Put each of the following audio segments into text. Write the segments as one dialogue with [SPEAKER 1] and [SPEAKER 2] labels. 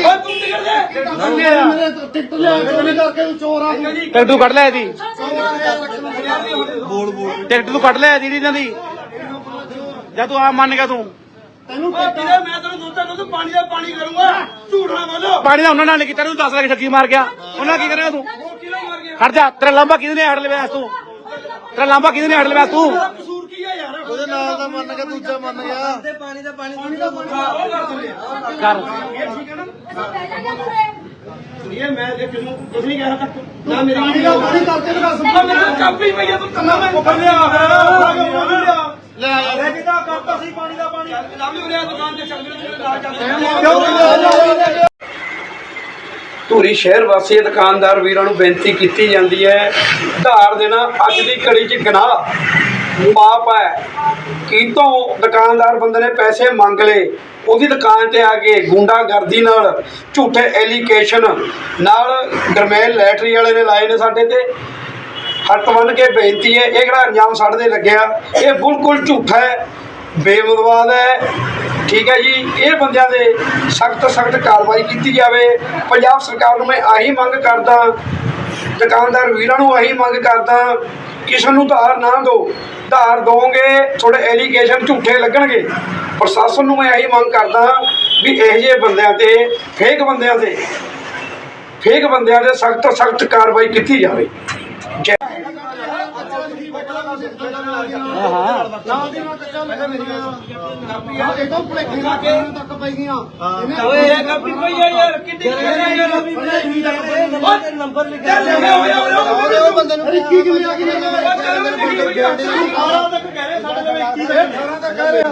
[SPEAKER 1] ਓਏ ਤੂੰ ਟਿਕਟ ਦੇ
[SPEAKER 2] ਮੇਰੇ ਟਿਕਟ ਲਿਆ ਕੇ ਉਹਨੇ ਕਰਕੇ ਤੂੰ ਚੋਰ ਆ ਤੂੰ
[SPEAKER 3] ਟਿਕਟ ਤੂੰ ਕੱਢ ਲੈ ਇਹਦੀ।
[SPEAKER 2] ਬੋਲ ਬੋਲ
[SPEAKER 3] ਟਿਕਟ ਤੂੰ ਕੱਢ ਲੈ ਇਹਦੀ ਇਹਨਾਂ ਦੀ। ਜਾਂ ਤੂੰ ਆ ਮੰਨ ਗਿਆ ਤੂੰ।
[SPEAKER 2] ਤੈਨੂੰ
[SPEAKER 1] ਓਏ ਵੀਰੇ ਮੈਂ ਤੈਨੂੰ ਦੁੱਧ ਦੁੱਧ ਪਾਣੀ ਦਾ ਪਾਣੀ ਕਰੂੰਗਾ। ਝੂਠ ਨਾ ਬੋਲੋ।
[SPEAKER 3] ਪਾਣੀ ਦਾ ਉਹਨਾਂ ਨਾਲ ਨਹੀਂ ਕੀਤਾ ਤੂੰ 10 ਲੱਖ ਠੱਗੀ ਮਾਰ ਗਿਆ। ਉਹਨਾਂ ਕੀ ਕਰੇਗਾ ਤੂੰ?
[SPEAKER 1] ਕਿਹਨੇ ਮਾਰ ਗਿਆ?
[SPEAKER 3] ਖੜ ਜਾ ਤੇਰਾ ਲਾਂਬਾ ਕਿਹਦੇ ਨੇ ਹੜ ਲਿਆ ਤੂੰ? ਤੇਰਾ ਲਾਂਬਾ ਕਿਹਦੇ ਨੇ ਹੜ ਲਿਆ ਤੂੰ?
[SPEAKER 2] ਨਾਲ ਦਾ ਮੰਨ ਕੇ ਦੂਜਾ ਮੰਨ ਗਿਆ।
[SPEAKER 3] ਕਰ
[SPEAKER 1] ਸੁਣੀਏ ਮੈਂ ਜੇ ਕਿਨੂੰ ਕੁਝ ਨਹੀਂ ਕਿਹਾ ਤੱਕ ਨਾ ਮੇਰੀ
[SPEAKER 2] ਪਾਣੀ ਦਾ ਪਾਣੀ ਕਰਕੇ ਦਿਖਾ ਸੁਣ
[SPEAKER 1] ਆ ਮੇਰਾ ਕਾਪੀ ਪਈ ਆ ਤੂੰ ਕੰਨਾ ਮੈਂ ਮੁਕਰ ਲਿਆ
[SPEAKER 2] ਲੈ। ਆ
[SPEAKER 1] ਲੈ ਕਿਦਾ ਕਰਤਾ ਸੀ ਪਾਣੀ ਦਾ ਪਾਣੀ। ਲੱਭ ਲਿਆ ਉਰੇ ਦੁਕਾਨ ਤੇ ਚੱਲ ਮੇਰੇ ਨਾਲ ਚੱਲ ਧੂਰੀ ਸ਼ਹਿਰ ਵਾਸੀ ਦੁਕਾਨਦਾਰ ਵੀਰਾਂ ਨੂੰ ਬੇਨਤੀ ਕੀਤੀ ਜਾਂਦੀ ਹੈ। ਧਾਰ ਦੇਣਾ ਅੱਜ ਦੀ ਘੜੀ 'ਚ ਗਨਾਹ। ਪਾਪ ਹੈ। ਕੀਤੋਂ ਦੁਕਾਨਦਾਰ ਬੰਦੇ ਨੇ ਪੈਸੇ ਮੰਗ ਲਏ, ਉਹਦੀ ਦੁਕਾਨ ਤੇ ਆ ਕੇ ਗੁੰਡਾਗਰਦੀ ਨਾਲ ਝੂਠੇ ਐਲੀਗੇਸ਼ਨ ਨਾਲ ਗਰਮੇਲ ਲੈਟਰੀ ਵਾਲੇ ਨੇ ਲਾਏ ਨੇ ਸਾਡੇ ਤੇ। ਹੱਥ ਬੰਨ ਕੇ ਬੇਨਤੀ ਹੈ, ਇਹ ਕਿਹੜਾ ਅੰਜਾਮ ਸਾਡੇ ਲੱਗਿਆ? ਇਹ ਬਿਲਕੁਲ ਝੂਠਾ ਹੈ ਬੇਬੁਨਿਆਦ ਹੈ। ਠੀਕ ਹੈ ਜੀ, ਇਹ ਬੰਦਿਆਂ ਦੇ ਸਖਤ ਸਖਤ ਕਾਰਵਾਈ ਕੀਤੀ ਜਾਵੇ। ਪੰਜਾਬ ਸਰਕਾਰ ਨੂੰ ਮੈਂ ਆਹੀ ਮੰਗ ਕਰਦਾ, ਦੁਕਾਨਦਾਰ ਵੀਰਾਂ ਨੂੰ ਆਹੀ ਮੰਗ ਕਰਦਾ ਕਿਸੇ ਨੂੰ ਧਾਰ ਨਾ ਦਿਓ ਧਾਰ ਦੋਗੇ ਥੋੜੇ ਐਲੀਗੇਸ਼ਨ ਝੂਠੇ ਲੱਗਣਗੇ ਪ੍ਰਸ਼ਾਸਨ ਨੂੰ ਮੈਂ ਆਹੀ ਮੰਗ ਕਰਦਾ ਵੀ ਇਹੋ ਜਿਹੇ ਬੰਦਿਆਂ ਤੇ ਫੇਕ ਬੰਦਿਆਂ ਤੇ ਫੇਕ ਬੰਦਿਆਂ ਤੇ ਸਖਤ ਸਖਤ ਕਾਰਵਾਈ ਕੀਤੀ ਜਾਵੇ ਜੈ
[SPEAKER 2] ਨਾਲ ਦੀ ਨਾਲ ਕੱਚਾ ਲੱਗਾ ਮੇਰੀਆਂ ਇਦੋਂ ਭੁਲੇਖੇ ਨਾਲ ਕਿਹਨਾਂ ਤੱਕ ਪਈ ਗਈਆਂ
[SPEAKER 1] ਓਏ ਇਹ ਕਾਪੀ ਪਈ ਆ ਯਾਰ ਕਿੱਡੀ ਯਾਰ ਨੰਬਰ ਲਿਖਿਆ ਹੋਇਆ ਹੋਇਆ
[SPEAKER 2] ਉਹ ਬੰਦੇ ਨੂੰ 21 ਕਿਵੇਂ ਆ ਗਈ?
[SPEAKER 1] ਸਾਰਾ ਤੱਕ ਕਹਿ ਰਹੇ ਸਾਡੇ ਲਈ 21
[SPEAKER 2] ਇਹ 18 ਤੱਕ ਕਹਿ ਰਿਹਾ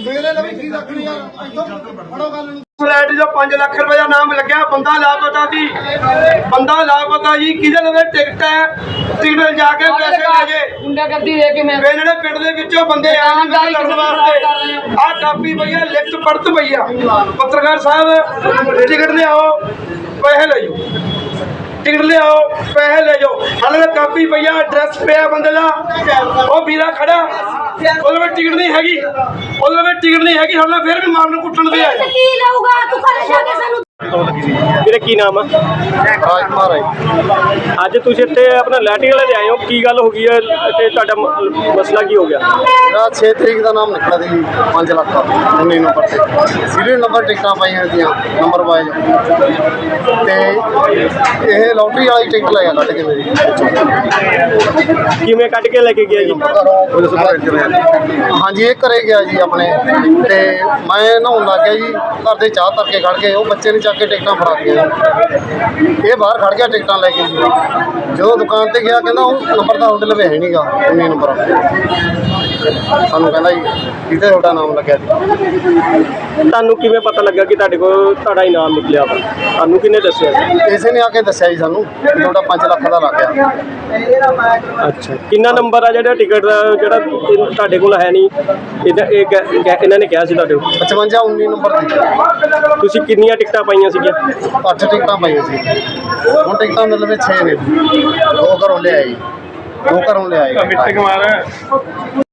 [SPEAKER 2] ਮੇਰੇ ਲਈ ਕੀ ਰੱਖਣੀ ਯਾਰ। ਇੱਥੋਂ ਫੜੋ ਗੱਲ ਨੂੰ।
[SPEAKER 1] ਫਲੈਟ ਜੋ 5 ਲੱਖ ਰੁਪਏ ਦਾ ਨਾਮ ਲੱਗਿਆ ਬੰਦਾ ਲਾਪਤਾ ਸੀ। ਬੰਦਾ ਲਾਪਤਾ ਜੀ ਕਿਹਦੇ ਲਵੇ ਟਿਕਟ ਹੈ? ਟਿਕਟ ਜਾ ਕੇ ਪੈਸੇ ਲੈ ਜੇ
[SPEAKER 4] ਗੁੰਡਾਗਰਦੀ ਦੇ ਕੇ ਮੈਂ
[SPEAKER 1] ਵੇਲੇ ਦੇ ਪਿੰਡ ਦੇ ਵਿੱਚੋਂ ਬੰਦੇ ਆ ਲੜਨ ਵਾਸਤੇ। ਕਾਪੀ ਭਈਆ ਲਿਖਤ ਪੜਤ ਭਈਆ ਪੱਤਰਕਾਰ ਸਾਹਿਬ ਟਿਕਟ ਲਿਆਓ ਪੈਸੇ ਲੈ ਜਾਓ ਟਿਕਟ ਲਿਆਓ, ਪੈਸੇ ਲੈ ਜਾਓ। ਹਾਲੇ ਤਾਂ ਕਾਪੀ ਭਈਆ ਐਡਰੈਸ ਪਿਆ ਬੰਦੇ ਦਾ। ਉਹ ਵੀਰਾ ਖੜਾ। ਉਹਦੇ ਵਿੱਚ ਟਿਕਟ ਨਹੀਂ ਹੈਗੀ। ਉਹਦੇ ਵਿੱਚ ਟਿਕਟ ਨਹੀਂ ਹੈਗੀ, ਹਾਲੇ ਫਿਰ ਵੀ ਮਾਰਨ ਕੁੱਟਣ ਦੇ ਆ।
[SPEAKER 5] ਕੀ ਲਊਗਾ? ਤੂੰ ਘਰੇ ਜਾ ਕੇ ਸਾਨੂੰ
[SPEAKER 6] ਵੀਰੇ ਕੀ ਨਾਮ ਆ?
[SPEAKER 2] ਰਾਜ ਮਹਾਰਾਜ
[SPEAKER 6] ਅੱਜ ਤੁਸੀਂ ਇੱਥੇ ਆਪਣਾ ਲੈਟਰੀ ਵਾਲੇ ਦੇ ਆਏ ਹੋ। ਕੀ ਗੱਲ ਹੋ ਗਈ ਹੈ ਇੱਥੇ ਤੁਹਾਡਾ ਮ- ਮਸਲਾ ਕੀ ਹੋ ਗਿਆ?
[SPEAKER 2] ਮੇਰਾ 6 ਤਰੀਕ ਦਾ ਨਾਮ ਨਿਕਲਿਆ ਸੀ 5 ਲੱਖ ਦਾ 19 ਨੰਬਰ ਤੇ। ਸੀਰੀਅਲ ਨੰਬਰ ਟਿਕਟਾਂ ਪਾਈਆਂ ਦੀਆਂ ਨੰਬਰ ਵਾਈਜ਼। ਤੇ ਇਹ ਲੋਟਰੀ ਵਾਲੀ ਟਿਕਟ ਲੈ ਗਿਆ ਕੱਢ ਕੇ ਮੇਰੀ।
[SPEAKER 6] ਕਿਵੇਂ ਕੱਢ ਕੇ ਲੈ ਕੇ ਗਿਆ ਜੀ?
[SPEAKER 2] ਹਾਂਜੀ ਇਹ ਘਰੇ ਗਿਆ ਜੀ ਆਪਣੇ। ਤੇ ਮੈਂ ਨਹਾਉਣ ਲੱਗ ਗਿਆ ਜੀ ਘਰ ਦੇ ਚਾਹ ਧਰ ਕੇ ਖੜ ਗਏ ਉਹ ਬੱਚੇ ਨੇ ਚੱਕ ਕੇ ਟਿਕਟਾਂ ਫੜਾ ਦਿੱਤੀਆਂ ਇਹ ਬਾਹਰ ਖੜ ਗਿਆ ਟਿਕਟਾਂ ਲੈ ਕੇ ਜੀ। ਜਦੋਂ ਦੁਕਾਨ ਤੇ ਗਿਆ, ਕਹਿੰਦਾ ਉਹ ਨੰਬਰ ਤਾਂ ਤੁਹਾਡੇ ਲਵੇ ਹੈ ਨਹੀਂਗਾ 19 ਨੰਬਰ ਸਾਨੂੰ ਕਹਿੰਦਾ ਜੀ ਕਿਤੇ ਤੁਹਾਡਾ ਨਾਮ ਲੱਗਿਆ ਜੀ?
[SPEAKER 6] ਤੁਹਾਨੂੰ ਕਿਵੇਂ ਪਤਾ ਲੱਗਾ ਕਿ ਤੁਹਾਡੇ ਕੋਲ ਤੁਹਾਡਾ ਇਨਾਮ ਨਿਕਲਿਆ ਵਾ? ਤੁਹਾਨੂੰ ਕਿਹਨੇ ਦੱਸਿਆ? ਜੀ?
[SPEAKER 2] ਇਸੇ ਨੇ ਆ ਕੇ ਦੱਸਿਆ ਜੀ ਸਾਨੂੰ ਕਿ ਤੁਹਾਡਾ 5 ਲੱਖ ਦਾ ਲੱਗ ਗਿਆ।
[SPEAKER 6] ਅੱਛਾ। ਕਿੰਨਾ ਨੰਬਰ ਆ ਜਿਹੜਾ ਟਿਕਟ ਦਾ ਜਿਹੜਾ ਇਹ ਤੁਹਾਡੇ ਕੋਲ ਹੈ ਨਹੀਂ? ਇਹਦਾ ਇਹ ਕਹਿ- ਕਹਿ- ਇਹਨਾਂ ਨੇ ਕਿਹਾ ਸੀ ਤੁਹਾਡੇ ਕੋਲ।
[SPEAKER 2] 55 19 ਨੰਬਰ ਦੀ।
[SPEAKER 6] ਤੁਸੀਂ ਕਿੰਨੀਆਂ ਟਿਕਟਾਂ ਪਾਈਆਂ ਸੀਗੀਆਂ?
[SPEAKER 2] ਅੱਠ ਟਿਕਟਾਂ ਪਾਈਆਂ ਸੀ। ਹੁਣ ਟਿਕਟਾਂ ਮੇਰੇ ਲਵੇ 6 ਨੇ ਦੋ ਘਰੋਂ ਲਿਆਏ ਜੀ। ਦੋ ਘਰੋਂ ਲਿਆਏ
[SPEAKER 6] ਕੁਮਾਰ